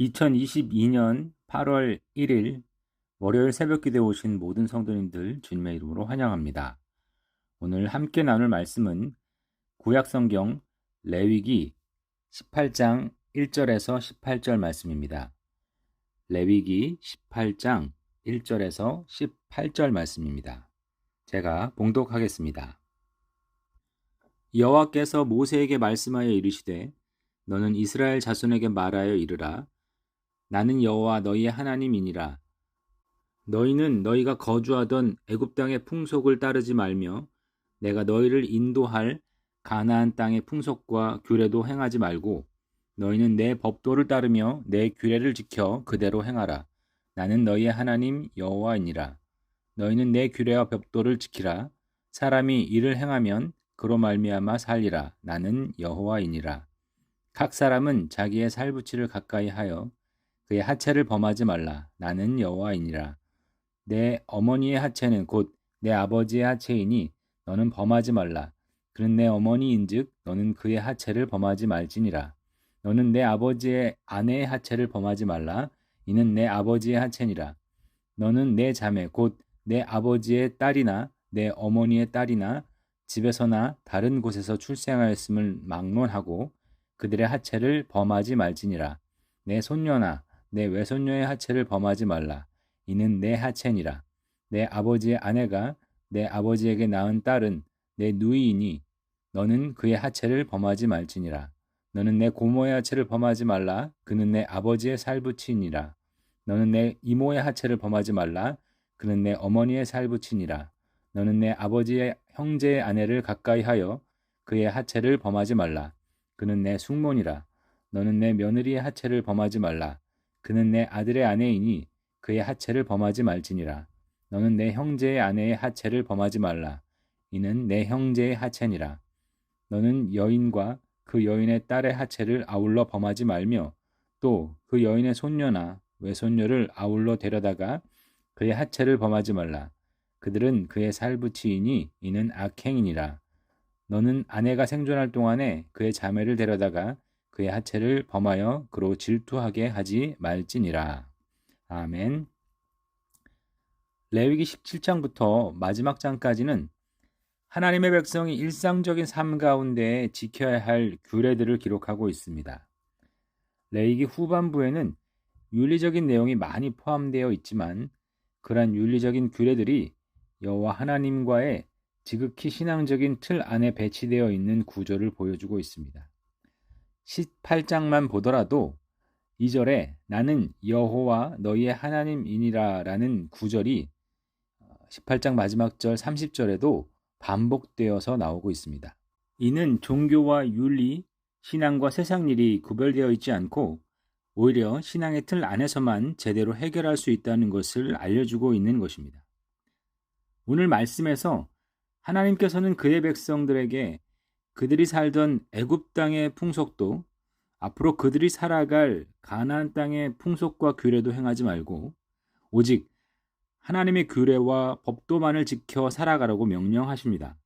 2022년 8월 1일 월요일 새벽 기도에 오신 모든 성도님들 주님의 이름으로 환영합니다. 오늘 함께 나눌 말씀은 구약 성경 레위기 18장 1절에서 18절 말씀입니다. 레위기 18장 1절에서 18절 말씀입니다. 제가 봉독하겠습니다. 여호와께서 모세에게 말씀하여 이르시되 너는 이스라엘 자손에게 말하여 이르라 나는 여호와 너희의 하나님이니라. 너희는 너희가 거주하던 애굽 땅의 풍속을 따르지 말며 내가 너희를 인도할 가나안 땅의 풍속과 규례도 행하지 말고 너희는 내 법도를 따르며 내 규례를 지켜 그대로 행하라. 나는 너희의 하나님 여호와이니라. 너희는 내 규례와 법도를 지키라. 사람이 이를 행하면 그로 말미암아 살리라. 나는 여호와이니라. 각 사람은 자기의 살부치를 가까이 하여 그의 하체를 범하지 말라. 나는 여호와이니라. 내 어머니의 하체는 곧 내 아버지의 하체이니 너는 범하지 말라. 그는 내 어머니인즉 너는 그의 하체를 범하지 말지니라. 너는 내 아버지의 아내의 하체를 범하지 말라. 이는 내 아버지의 하체니라. 너는 내 자매 곧 내 아버지의 딸이나 내 어머니의 딸이나 집에서나 다른 곳에서 출생하였음을 막론하고 그들의 하체를 범하지 말지니라. 내 손녀나 내 외손녀의 하체를 범하지 말라. 이는 내 하체니라. 내 아버지의 아내가 내 아버지에게 낳은 딸은 내 누이이니 너는 그의 하체를 범하지 말지니라. 너는 내 고모의 하체를 범하지 말라. 그는 내 아버지의 살부치니라. 너는 내 이모의 하체를 범하지 말라. 그는 내 어머니의 살부치니라. 너는 내 아버지의 형제의 아내를 가까이 하여 그의 하체를 범하지 말라. 그는 내 숙모니라. 너는 내 며느리의 하체를 범하지 말라. 그는 내 아들의 아내이니 그의 하체를 범하지 말지니라. 너는 내 형제의 아내의 하체를 범하지 말라. 이는 내 형제의 하체니라. 너는 여인과 그 여인의 딸의 하체를 아울러 범하지 말며 또 그 여인의 손녀나 외손녀를 아울러 데려다가 그의 하체를 범하지 말라. 그들은 그의 살부치이니 이는 악행이니라. 너는 아내가 생존할 동안에 그의 자매를 데려다가 그의 하체를 범하여 그로 질투하게 하지 말지니라. 아멘. 레위기 17장부터 마지막 장까지는 하나님의 백성이 일상적인 삶 가운데 지켜야 할 규례들을 기록하고 있습니다. 레위기 후반부에는 윤리적인 내용이 많이 포함되어 있지만 그러한 윤리적인 규례들이 여호와 하나님과의 지극히 신앙적인 틀 안에 배치되어 있는 구조를 보여주고 있습니다. 18장만 보더라도 2절에 나는 여호와 너희의 하나님이니라 라는 구절이 18장 마지막 절 30절에도 반복되어서 나오고 있습니다. 이는 종교와 윤리, 신앙과 세상 일이 구별되어 있지 않고 오히려 신앙의 틀 안에서만 제대로 해결할 수 있다는 것을 알려주고 있는 것입니다. 오늘 말씀에서 하나님께서는 그의 백성들에게 그들이 살던 애굽 땅의 풍속도 앞으로 그들이 살아갈 가나안 땅의 풍속과 규례도 행하지 말고 오직 하나님의 규례와 법도만을 지켜 살아가라고 명령하십니다.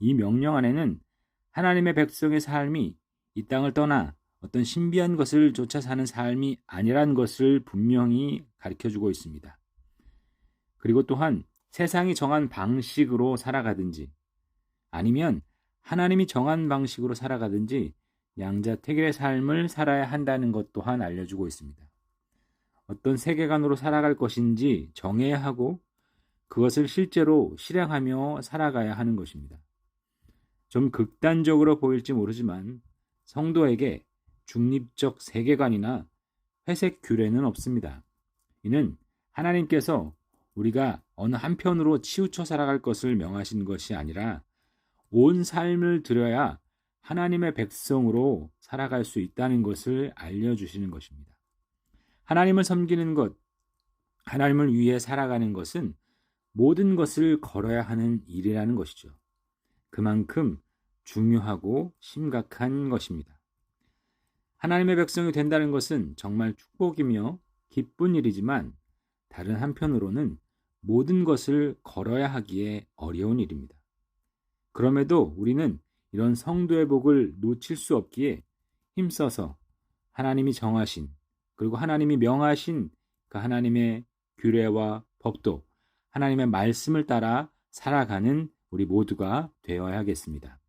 이 명령 안에는 하나님의 백성의 삶이 이 땅을 떠나 어떤 신비한 것을 쫓아 사는 삶이 아니란 것을 분명히 가르쳐 주고 있습니다. 그리고 또한 세상이 정한 방식으로 살아가든지 아니면 하나님이 정한 방식으로 살아가든지 양자택일의 삶을 살아야 한다는 것 또한 알려주고 있습니다. 어떤 세계관으로 살아갈 것인지 정해야 하고 그것을 실제로 실행하며 살아가야 하는 것입니다. 좀 극단적으로 보일지 모르지만 성도에게 중립적 세계관이나 회색 규례는 없습니다. 이는 하나님께서 우리가 어느 한편으로 치우쳐 살아갈 것을 명하신 것이 아니라 온 삶을 들여야 하나님의 백성으로 살아갈 수 있다는 것을 알려주시는 것입니다. 하나님을 섬기는 것, 하나님을 위해 살아가는 것은 모든 것을 걸어야 하는 일이라는 것이죠. 그만큼 중요하고 심각한 것입니다. 하나님의 백성이 된다는 것은 정말 축복이며 기쁜 일이지만 다른 한편으로는 모든 것을 걸어야 하기에 어려운 일입니다. 그럼에도 우리는 이런 성도의 복을 놓칠 수 없기에 힘써서 하나님이 정하신 그리고 하나님이 명하신 그 하나님의 규례와 법도 하나님의 말씀을 따라 살아가는 우리 모두가 되어야겠습니다.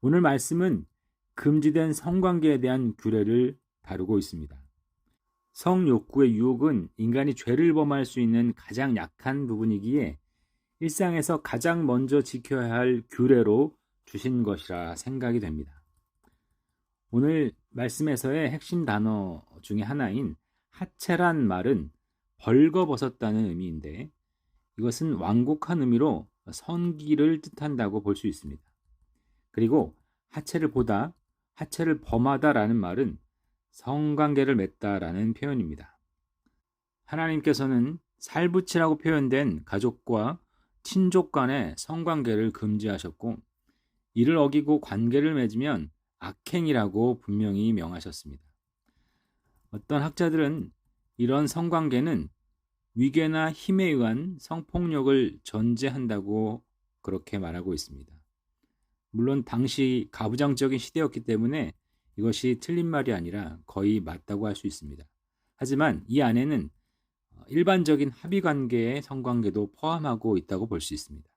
오늘 말씀은 금지된 성관계에 대한 규례를 다루고 있습니다. 성욕구의 유혹은 인간이 죄를 범할 수 있는 가장 약한 부분이기에 일상에서 가장 먼저 지켜야 할 규례로 주신 것이라 생각이 됩니다. 오늘 말씀에서의 핵심 단어 중에 하나인 하체란 말은 벌거벗었다는 의미인데 이것은 완곡한 의미로 선기를 뜻한다고 볼 수 있습니다. 그리고 하체를 보다, 하체를 범하다라는 말은 성관계를 맺다라는 표현입니다. 하나님께서는 살부치라고 표현된 가족과 친족 간의 성관계를 금지하셨고 이를 어기고 관계를 맺으면 악행이라고 분명히 명하셨습니다. 어떤 학자들은 이런 성관계는 위계나 힘에 의한 성폭력을 전제한다고 그렇게 말하고 있습니다. 물론 당시 가부장적인 시대였기 때문에 이것이 틀린 말이 아니라 거의 맞다고 할 수 있습니다. 하지만 이 안에는 일반적인 합의 관계의 성관계도 포함하고 있다고 볼 수 있습니다.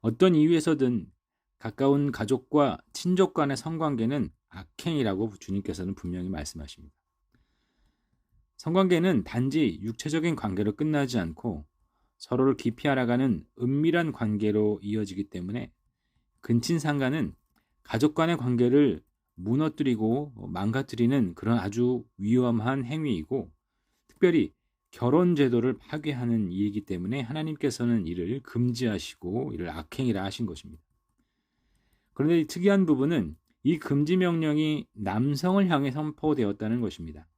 어떤 이유에서든 가까운 가족과 친족 간의 성관계는 악행이라고 주님께서는 분명히 말씀하십니다. 성관계는 단지 육체적인 관계로 끝나지 않고 서로를 깊이 알아가는 은밀한 관계로 이어지기 때문에 근친 상간은 가족 간의 관계를 무너뜨리고 망가뜨리는 그런 아주 위험한 행위이고 특별히 결혼 제도를 파괴하는 일이기 때문에 하나님께서는 이를 금지하시고 이를 악행이라 하신 것입니다. 그런데 특이한 부분은 이 금지 명령이 남성을 향해 선포되었다는 것입니다.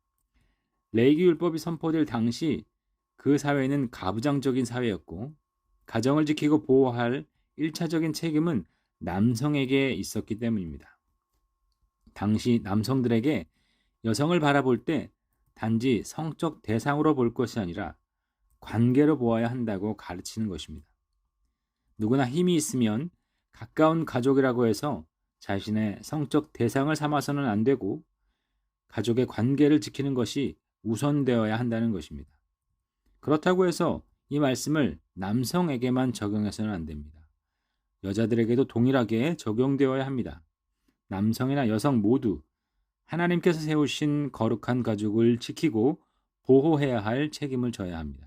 레이기 율법이 선포될 당시 그 사회는 가부장적인 사회였고 가정을 지키고 보호할 1차적인 책임은 남성에게 있었기 때문입니다. 당시 남성들에게 여성을 바라볼 때 단지 성적 대상으로 볼 것이 아니라 관계로 보아야 한다고 가르치는 것입니다. 누구나 힘이 있으면 가까운 가족이라고 해서 자신의 성적 대상을 삼아서는 안 되고 가족의 관계를 지키는 것이 우선되어야 한다는 것입니다. 그렇다고 해서 이 말씀을 남성에게만 적용해서는 안 됩니다. 여자들에게도 동일하게 적용되어야 합니다. 남성이나 여성 모두 하나님께서 세우신 거룩한 가족을 지키고 보호해야 할 책임을 져야 합니다.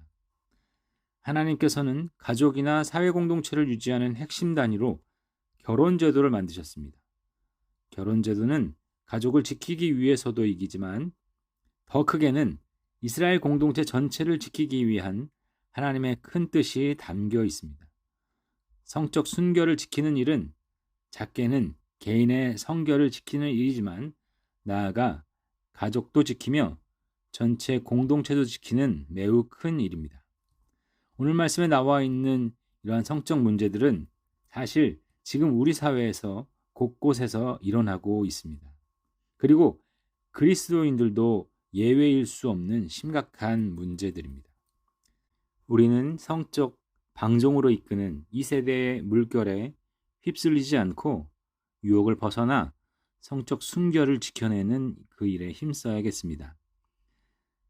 하나님께서는 가족이나 사회 공동체를 유지하는 핵심 단위로 결혼 제도를 만드셨습니다. 결혼 제도는 가족을 지키기 위해서도 이기지만 더 크게는 이스라엘 공동체 전체를 지키기 위한 하나님의 큰 뜻이 담겨 있습니다. 성적 순결을 지키는 일은 작게는 개인의 성결을 지키는 일이지만 나아가 가족도 지키며 전체 공동체도 지키는 매우 큰 일입니다. 오늘 말씀에 나와 있는 이러한 성적 문제들은 사실 지금 우리 사회에서 곳곳에서 일어나고 있습니다. 그리고 그리스도인들도 예외일 수 없는 심각한 문제들입니다. 우리는 성적 방종으로 이끄는 이 세대의 물결에 휩쓸리지 않고 유혹을 벗어나 성적 순결을 지켜내는 그 일에 힘써야겠습니다.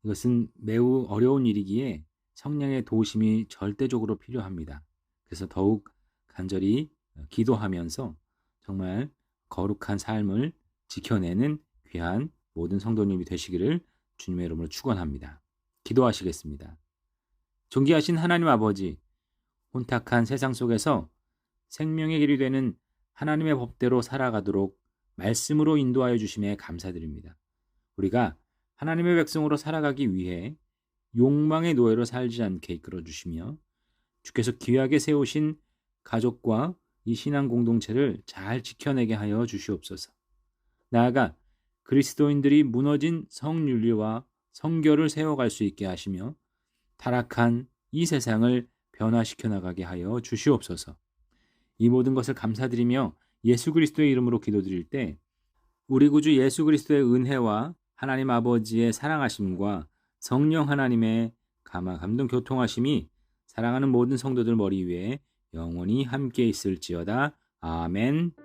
이것은 매우 어려운 일이기에 성령의 도우심이 절대적으로 필요합니다. 그래서 더욱 간절히 기도하면서 정말 거룩한 삶을 지켜내는 귀한 모든 성도님이 되시기를 주님의 이름으로 축원합니다. 기도하시겠습니다. 존귀하신 하나님 아버지, 혼탁한 세상 속에서 생명의 길이 되는 하나님의 법대로 살아가도록 말씀으로 인도하여 주심에 감사드립니다. 우리가 하나님의 백성으로 살아가기 위해 욕망의 노예로 살지 않게 이끌어 주시며 주께서 귀하게 세우신 가족과 이 신앙 공동체를 잘 지켜내게 하여 주시옵소서. 나아가 그리스도인들이 무너진 성윤리와 성결을 세워갈 수 있게 하시며 타락한 이 세상을 변화시켜 나가게 하여 주시옵소서. 이 모든 것을 감사드리며 예수 그리스도의 이름으로 기도드릴 때 우리 구주 예수 그리스도의 은혜와 하나님 아버지의 사랑하심과 성령 하나님의 감화 감동 교통하심이 사랑하는 모든 성도들 머리 위에 영원히 함께 있을지어다. 아멘.